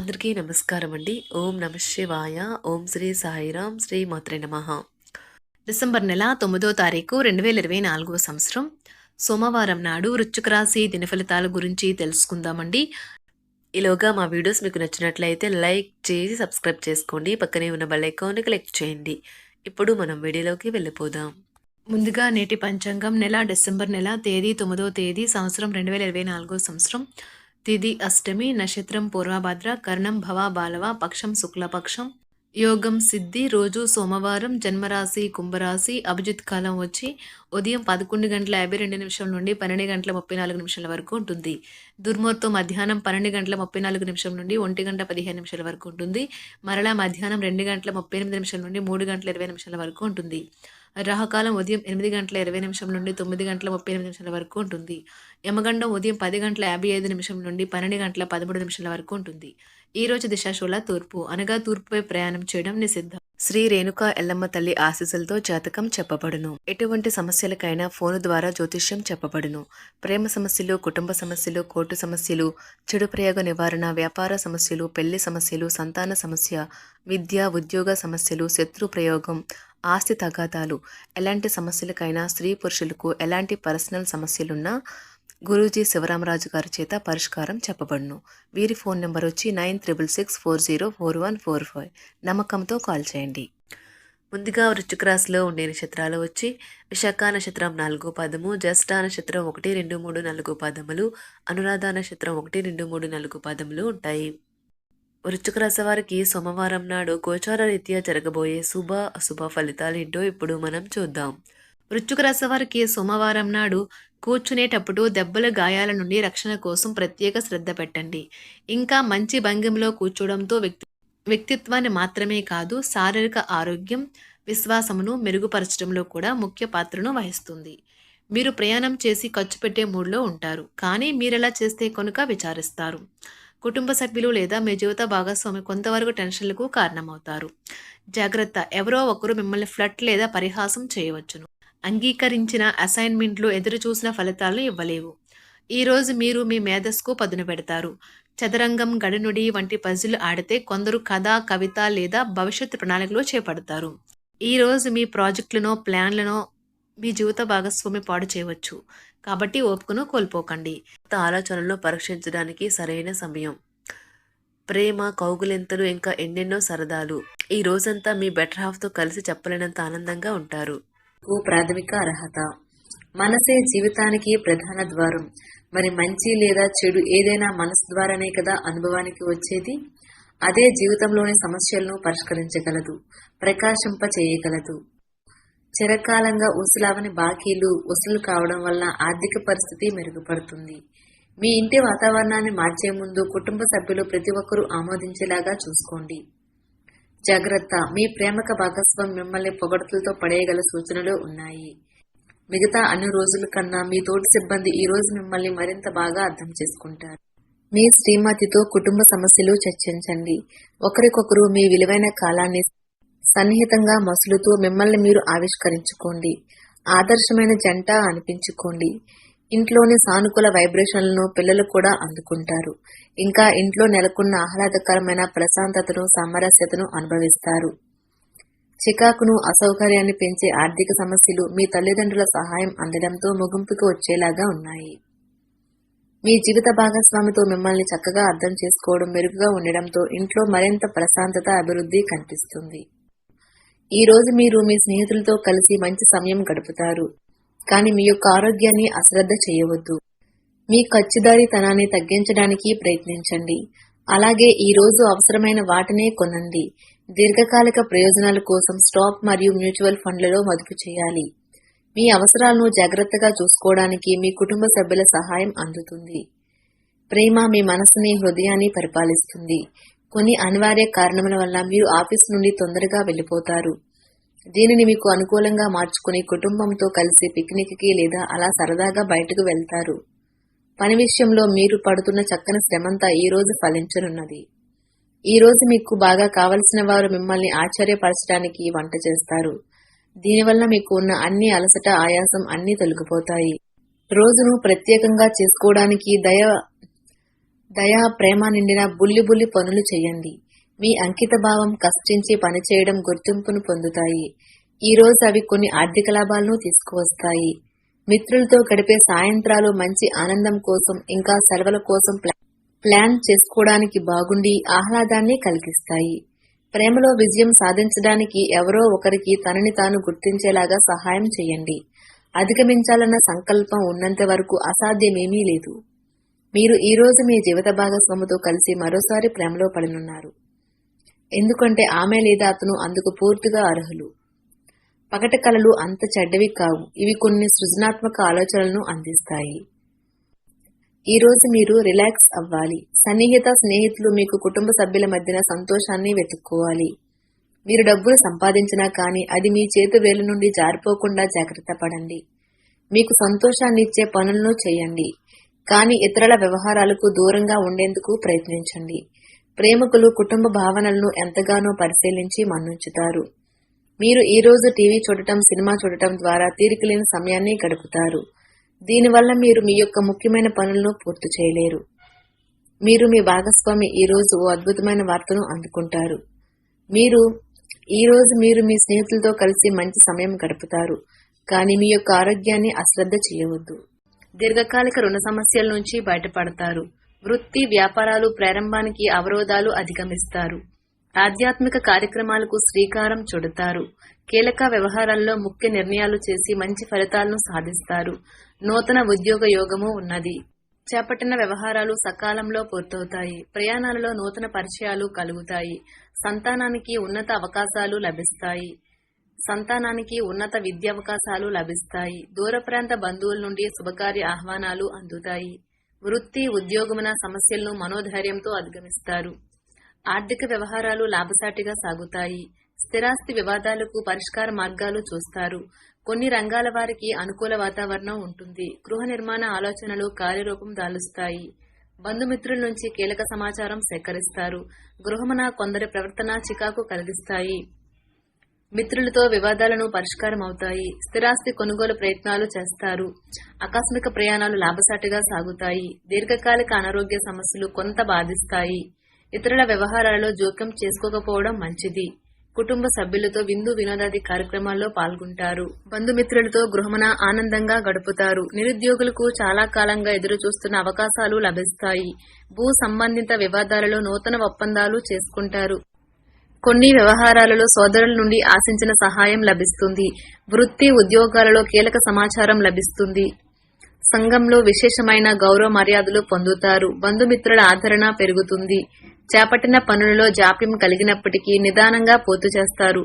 అందరికీ నమస్కారం అండి. ఓం నమ శివాయ. ఓం శ్రీ సాయిరాం శ్రీ మాత్రే నమ. డిసెంబర్ నెల తొమ్మిదో తారీఖు రెండు వేల ఇరవై నాలుగవ సంవత్సరం. సోమవారం నాడు వృశ్చిక రాశి దిన ఫలితాల గురించి తెలుసుకుందామండి. ఈలోగా మా వీడియోస్ మీకు నచ్చినట్లయితే లైక్ చేసి సబ్స్క్రైబ్ చేసుకోండి. పక్కనే ఉన్న బెల్ ఐకాన్ని క్లిక్ చేయండి. ఇప్పుడు మనం వీడియోలోకి వెళ్ళిపోదాం. ముందుగా నేటి పంచాంగం నెల డిసెంబర్ నెల తేదీ తొమ్మిదో తేదీ సంవత్సరం రెండు వేల ఇరవై నాలుగో సంవత్సరం. తిది అష్టమి నక్షత్రం పూర్వభద్ర కర్ణం భవ బాలవ పక్షం శుక్లపక్షం యోగం సిద్ధి రోజు సోమవారం జన్మరాశి కుంభరాశి అభిజిత్ కాలం వచ్చి ఉదయం పదకొండు గంటల యాభై రెండు నిమిషాల నుండి పన్నెండు గంటల ముప్పై నాలుగు నిమిషాల వరకు ఉంటుంది. దుర్ముహూర్తం మధ్యాహ్నం పన్నెండు గంటల ముప్పై నాలుగు నిమిషం నుండి ఒంటి గంట పదిహేను నిమిషాల వరకు ఉంటుంది. మరలా మధ్యాహ్నం రెండు గంటల ముప్పై ఎనిమిది నిమిషాల నుండి మూడు గంటల ఇరవై నిమిషాల వరకు ఉంటుంది. రాహకాలం ఉదయం ఎనిమిది గంటల ఇరవై నిమిషం నుండి తొమ్మిది గంటల ముప్పై ఎనిమిది నిమిషాల వరకు ఉంటుంది. యమగండం ఉదయం పది గంటల యాభై ఐదు నిమిషం నుండి పన్నెండు గంటల పదమూడు నిమిషాల వరకు ఉంటుంది. ఈ రోజు దిశాశూల తూర్పు అనగా తూర్పుపై ప్రయాణం చేయడం నిషిద్ధం. శ్రీ రేణుక ఎల్లమ్మ తల్లి ఆశీస్సులతో జాతకం చెప్పబడును. ఎటువంటి సమస్యలకైనా ఫోను ద్వారా జ్యోతిష్యం చెప్పబడును. ప్రేమ సమస్యలు కుటుంబ సమస్యలు కోర్టు సమస్యలు చెడు ప్రయోగ నివారణ వ్యాపార సమస్యలు పెళ్ళి సమస్యలు సంతాన సమస్య విద్య ఉద్యోగ సమస్యలు శత్రు ప్రయోగం ఆస్తి తగాదాలు. ఎలాంటి సమస్యలకైనా స్త్రీ పురుషులకు ఎలాంటి పర్సనల్ సమస్యలున్నా గురూజీ శివరామరాజు గారి చేత పరిష్కారం చెప్పబడును. వీరి ఫోన్ నెంబర్ వచ్చి nine triple six four zero four one four five. నమ్మకంతో కాల్ చేయండి. ముందుగా వృశ్చిక రాశిలో ఉండే నక్షత్రాలు వచ్చి విశాఖ నక్షత్రం నాలుగో పదము జ్యేష్ఠ నక్షత్రం ఒకటి రెండు మూడు నాలుగు పదములు అనురాధ నక్షత్రం ఒకటి రెండు మూడు నాలుగు పదములు ఉంటాయి. వృశ్చిక రాశి వారికి సోమవారం నాడు గోచార రీత్యా జరగబోయే శుభ అశుభ ఫలితాలు ఏంటో ఇప్పుడు మనం చూద్దాం. వృశ్చిక రాశి వారికి సోమవారం నాడు కూర్చునేటప్పుడు దెబ్బల గాయాల నుండి రక్షణ కోసం ప్రత్యేక శ్రద్ధ పెట్టండి. ఇంకా మంచి భంగిమలో కూర్చోవడంతో వ్యక్తి వ్యక్తిత్వాన్ని మాత్రమే కాదు శారీరక ఆరోగ్యం విశ్వాసమును మెరుగుపరచడంలో కూడా ముఖ్య పాత్రను వహిస్తుంది. మీరు ప్రయాణం చేసి ఖర్చు పెట్టే మూడ్లో ఉంటారు. కానీ మీరెలా చేస్తే కనుక విచారిస్తారు. కుటుంబ సభ్యులు లేదా మీ జీవిత భాగస్వామి కొంతవరకు టెన్షన్లకు కారణమవుతారు. జాగ్రత్త. ఎవరో ఒకరు మిమ్మల్ని ఫ్లట్ లేదా పరిహాసం చేయవచ్చును. అంగీకరించిన అసైన్మెంట్లు ఎదురు చూసిన ఫలితాలను ఇవ్వలేవు. ఈరోజు మీరు మీ మేధస్సుకు పదును పెడతారు. చదరంగం గడనుడి వంటి పజిల్ ఆడితే కొందరు కథ కవిత లేదా భవిష్యత్ ప్రణాళికలు చేపడతారు. ఈరోజు మీ ప్రాజెక్టులను ప్లాన్లను మీ జీవిత భాగస్వామి పాడు చేయవచ్చు. కాబట్టి ఓపికను కోల్పోకండి. కొత్త ఆలోచనలను పరీక్షించడానికి సరైన సమయం. ప్రేమ కౌగులెంతలు ఇంకా ఎన్నెన్నో సరదాలు. ఈ రోజంతా మీ బెటర్ హాఫ్తో కలిసి చెప్పలేనంత ఆనందంగా ఉంటారు. ప్రాథమిక అర్హత. మనసే జీవితానికి ప్రధాన ద్వారం. మరి మంచి లేదా చెడు ఏదైనా మనసు ద్వారానే కదా అనుభవానికి వచ్చేది? అదే జీవితంలోని సమస్యలను పరిష్కరించగలదు. ప్రకాశింప చేయగలదు చిరకాలంగా ఉసులావని బాకీలు వసూలు కావడం వల్ల ఆర్థిక పరిస్థితి మెరుగుపడుతుంది. మీ ఇంటి వాతావరణాన్ని మార్చే ముందు కుటుంబ సభ్యులు ప్రతి ఒక్కరూ ఆమోదించేలాగా చూసుకోండి. జాగ్రత్త. మీ ప్రేమక భాగస్వామి మిమ్మల్ని పొగడతలతో పడేయగల సూచనలు ఉన్నాయి. మిగతా అన్ని రోజుల కన్నా మీ తోటి సిబ్బంది ఈ రోజు మిమ్మల్ని మరింత బాగా అర్థం చేసుకుంటారు. మీ శ్రీమతితో కుటుంబ సమస్యలు చర్చించండి. ఒకరికొకరు మీ విలువైన కాలాన్ని సన్నిహితంగా మసులుతూ మిమ్మల్ని మీరు ఆవిష్కరించుకోండి. ఆదర్శమైన జంట అనిపించుకోండి. ఇంట్లోని సానుకూల వైబ్రేషన్లను పిల్లలు కూడా అందుకుంటారు. ఇంకా ఇంట్లో నెలకొన్న ఆహ్లాదకరమైన ప్రశాంతతను సామరస్యతను అనుభవిస్తారు. చికాకును అసౌకర్యాన్ని పెంచే ఆర్థిక సమస్యలు మీ తల్లిదండ్రుల సహాయం అందడంతో ముగింపుకు వచ్చేలాగా ఉన్నాయి. మీ జీవిత భాగస్వామితో మిమ్మల్ని చక్కగా అర్థం చేసుకోవడం మెరుగుగా ఉండడంతో ఇంట్లో మరింత ప్రశాంతత అభివృద్ధి కనిపిస్తుంది. ఈ రోజు మీరు మీ స్నేహితులతో కలిసి మంచి సమయం గడుపుతారు. కానీ మీ యొక్క ఆరోగ్యాన్ని అశ్రద్ధ చేయవద్దు. మీ ఖర్చుదారీతనాన్ని తగ్గించడానికి ప్రయత్నించండి. అలాగే ఈ రోజు అవసరమైన వాటినే కొనండి. దీర్ఘకాలిక ప్రయోజనాల కోసం స్టాక్ మరియు మ్యూచువల్ ఫండ్లలో మదుపు చేయాలి. మీ అవసరాలను జాగ్రత్తగా చూసుకోవడానికి మీ కుటుంబ సభ్యుల సహాయం అందుతుంది. ప్రేమ మీ మనసుని హృదయాన్ని పరిపాలిస్తుంది. కొన్ని అనివార్య కారణముల వల్ల మీరు ఆఫీస్ నుండి తొందరగా వెళ్ళిపోతారు. దీనిని మీకు అనుకూలంగా మార్చుకుని కుటుంబంతో కలిసి పిక్నిక్కి లేదా అలా సరదాగా బయటకు వెళ్తారు. పని విషయంలో మీరు పడుతున్న చక్కని శ్రమంతా ఈ రోజు ఫలించనున్నది. ఈ రోజు మీకు బాగా కావలసిన వారు మిమ్మల్ని ఆశ్చర్యపరచడానికి వంట చేస్తారు. దీనివల్ల మీకు ఉన్న అన్ని అలసట ఆయాసం అన్ని తొలగిపోతాయి. రోజును ప్రత్యేకంగా చేసుకోవడానికి దయ దయా ప్రేమ నిండిన బుల్లి బుల్లి పనులు చేయండి. మీ అంకిత భావం కష్టించి పనిచేయడం గుర్తింపును పొందుతాయి. ఈ రోజు అవి కొన్ని ఆర్థిక లాభాలను తీసుకువస్తాయి. మిత్రులతో గడిపే సాయంత్రాలు మంచి ఆనందం కోసం ఇంకా సెలవుల కోసం ప్లాన్ చేసుకోవడానికి బాగుండి ఆహ్లాదాన్ని కలిగిస్తాయి. ప్రేమలో విజయం సాధించడానికి ఎవరో ఒకరికి తనని తాను గుర్తించేలాగా సహాయం చేయండి. అధిగమించాలన్న సంకల్పం ఉన్నంత వరకు అసాధ్యమేమీ లేదు. మీరు ఈ రోజు మీ జీవిత భాగస్వామితో కలిసి మరోసారి ప్రేమలో పడనున్నారు. ఎందుకంటే ఆమె లేదా అతను అందుకు పూర్తిగా అర్హులు. పగటి కళలు అంత చెడ్డవి కావు. ఇవి కొన్ని సృజనాత్మక ఆలోచనలను అందిస్తాయి. ఈ రోజు మీరు రిలాక్స్ అవ్వాలి. సన్నిహిత స్నేహితులు మీకు కుటుంబ సభ్యుల మధ్యన సంతోషాన్ని వెతుక్కోవాలి. మీరు డబ్బులు సంపాదించినా కానీ అది మీ చేతి వేలు నుండి జారిపోకుండా జాగ్రత్త పడండి. మీకు సంతోషాన్ని ఇచ్చే పనులను చేయండి. కానీ ఇతరుల వ్యవహారాలకు దూరంగా ఉండేందుకు ప్రయత్నించండి. ప్రేమికులు కుటుంబ భావనలను ఎంతగానో పరిశీలించి మన్నుంచుతారు. మీరు ఈ రోజు టీవీ చూడటం సినిమా చూడటం ద్వారా తీరికలేని సమయాన్ని గడుపుతారు. దీనివల్ల మీరు మీ యొక్క ముఖ్యమైన పనులను పూర్తి చేయలేరు. మీరు మీ భాగస్వామి ఈ రోజు ఓ అద్భుతమైన వార్తను అందుకుంటారు. మీరు ఈ రోజు మీరు మీ స్నేహితులతో కలిసి మంచి సమయం గడుపుతారు కానీ మీ యొక్క ఆరోగ్యాన్ని అశ్రద్ధ చేయవద్దు. దీర్ఘకాలిక రుణ సమస్యల నుంచి బయటపడతారు. వృత్తి వ్యాపారాలు ప్రారంభానికి అవరోధాలు అధిగమిస్తారు. ఆధ్యాత్మిక కార్యక్రమాలకు శ్రీకారం చుడతారు. కీలక వ్యవహారాల్లో ముఖ్య నిర్ణయాలు చేసి మంచి ఫలితాలను సాధిస్తారు. నూతన ఉద్యోగ యోగము ఉన్నది. చేపట్టిన వ్యవహారాలు సకాలంలో పూర్తవుతాయి. ప్రయాణాలలో నూతన పరిచయాలు కలుగుతాయి. సంతానానికి ఉన్నత అవకాశాలు లభిస్తాయి. సంతానానికి ఉన్నత విద్యావకాశాలు లభిస్తాయి. దూర ప్రాంత బంధువుల నుండి శుభకార్య ఆహ్వానాలు అందుతాయి. వృత్తి ఉద్యోగమున సమస్యలను మనోధైర్యంతో అధిగమిస్తారు. ఆర్థిక వ్యవహారాలు లాభసాటిగా సాగుతాయి. స్థిరాస్తి వివాదాలకు పరిష్కార మార్గాలు చూస్తారు. కొన్ని రంగాల వారికి అనుకూల వాతావరణం ఉంటుంది. గృహ నిర్మాణ ఆలోచనలు కార్యరూపం దాలుస్తాయి. బంధుమిత్రుల నుంచి కీలక సమాచారం సేకరిస్తారు. గృహమున కొందరి ప్రవర్తన చికాకు కలిగిస్తాయి. మిత్రులతో వివాదాలను పరిష్కారం అవుతాయి స్థిరాస్తి కొనుగోలు ప్రయత్నాలు చేస్తారు. ఆకస్మిక ప్రయాణాలు లాభసాటిగా సాగుతాయి. దీర్ఘకాలిక అనారోగ్య సమస్యలు కొంత బాధిస్తాయి. ఇతరుల వ్యవహారాలలో జోక్యం చేసుకోకపోవడం మంచిది. కుటుంబ సభ్యులతో విందు వినోదాది కార్యక్రమాల్లో పాల్గొంటారు. బంధుమిత్రులతో గృహమున ఆనందంగా గడుపుతారు. నిరుద్యోగులకు చాలా కాలంగా ఎదురు చూస్తున్న అవకాశాలు లభిస్తాయి. భూ సంబంధిత వివాదాలలో నూతన ఒప్పందాలు చేసుకుంటారు. కొన్ని వ్యవహారాలలో సోదరుల నుండి ఆశించిన సహాయం లభిస్తుంది. వృత్తి ఉద్యోగాలలో కీలక సమాచారం లభిస్తుంది. సంఘంలో విశేషమైన గౌరవ మర్యాదలు పొందుతారు. బంధుమిత్రుల ఆదరణ పెరుగుతుంది. చేపట్టిన పనులలో జాప్యం కలిగినప్పటికీ నిదానంగా పూర్తి చేస్తారు.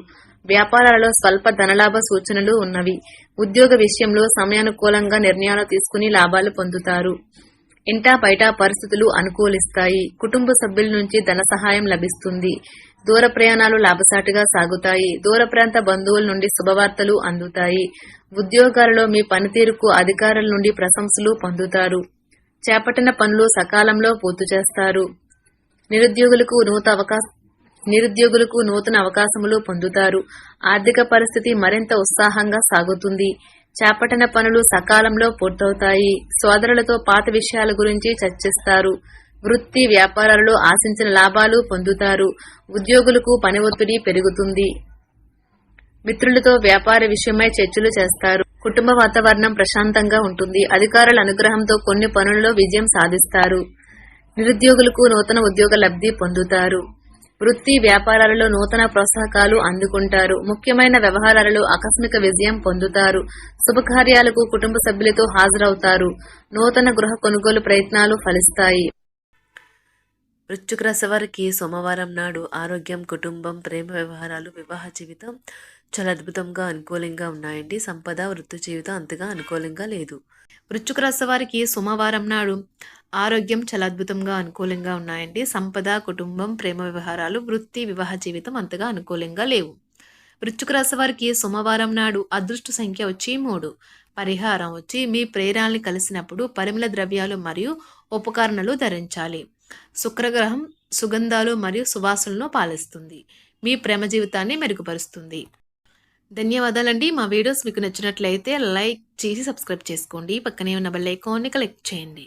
వ్యాపారాలలో స్వల్ప ధనలాభ సూచనలు ఉన్నవి. ఉద్యోగ విషయంలో సమయానుకూలంగా నిర్ణయాలు తీసుకుని లాభాలు పొందుతారు. ఇంటా బయట పరిస్థితులు అనుకూలిస్తాయి. కుటుంబ సభ్యుల నుంచి ధన సహాయం లభిస్తుంది. దూర ప్రయాణాలు లాభసాటిగా సాగుతాయి. దూర ప్రాంత బంధువుల నుండి శుభవార్తలు అందుతాయి. ఉద్యోగాలలో మీ పనితీరుకు అధికారుల నుండి ప్రశంసలు పొందుతారు. చేపట్టిన పనులు సకాలంలో పూర్తి చేస్తారు. నిరుద్యోగులకు నూతన అవకాశ నిరుద్యోగులకు నూతన అవకాశములు పొందుతారు. ఆర్థిక పరిస్థితి మరింత ఉత్సాహంగా సాగుతుంది. చేపట్టిన పనులు సకాలంలో పూర్తవుతాయి. సోదరులతో పాత విషయాల గురించి చర్చిస్తారు. వృత్తి వ్యాపారాలలో ఆశించిన లాభాలు పొందుతారు. ఉద్యోగులకు పని ఒత్తిడి పెరుగుతుంది. మిత్రులతో వ్యాపార విషయమై చర్చలు చేస్తారు. కుటుంబ వాతావరణం ప్రశాంతంగా ఉంటుంది. అధికారుల అనుగ్రహంతో కొన్ని పనులలో విజయం సాధిస్తారు. నిరుద్యోగులకు నూతన ఉద్యోగ లబ్ధి పొందుతారు. వృత్తి వ్యాపారాలలో నూతన ప్రోత్సాహకాలు అందుకుంటారు. ముఖ్యమైన వ్యవహారాలలో ఆకస్మిక విజయం పొందుతారు. శుభకార్యాలకు కుటుంబ సభ్యులతో హాజరవుతారు. నూతన గృహ కొనుగోలు ప్రయత్నాలు ఫలిస్తాయి. వృశ్చిక రాశి వారికి సోమవారం నాడు ఆరోగ్యం కుటుంబం ప్రేమ వ్యవహారాలు వివాహ జీవితం చాలా అద్భుతంగా అనుకూలంగా ఉన్నాయండి. సంపద వృత్తి జీవితం అంతగా అనుకూలంగా లేదు. వృశ్చిక రాశి వారికి సోమవారం నాడు ఆరోగ్యం చాలా అద్భుతంగా అనుకూలంగా ఉన్నాయండి. సంపద కుటుంబం ప్రేమ వ్యవహారాలు వృత్తి వివాహ జీవితం అంతగా అనుకూలంగా లేవు. వృశ్చిక రాశి వారికి సోమవారం నాడు అదృష్ట సంఖ్య వచ్చి మూడు. పరిహారం వచ్చి మీ ప్రేరాల్ని కలిసినప్పుడు పరిమళ ద్రవ్యాలు మరియు ఉపకరణలు ధరించాలి. శుక్రగ్రహం సుగంధాలు మరియు సువాసనలను పాలిస్తుంది. మీ ప్రేమ జీవితాన్ని మెరుగుపరుస్తుంది. ధన్యవాదాలండి. మా వీడియోస్ మీకు నచ్చినట్లయితే లైక్ చేసి సబ్స్క్రైబ్ చేసుకోండి. పక్కనే ఉన్న బెల్ ఐకాన్ని క్లిక్ చేయండి.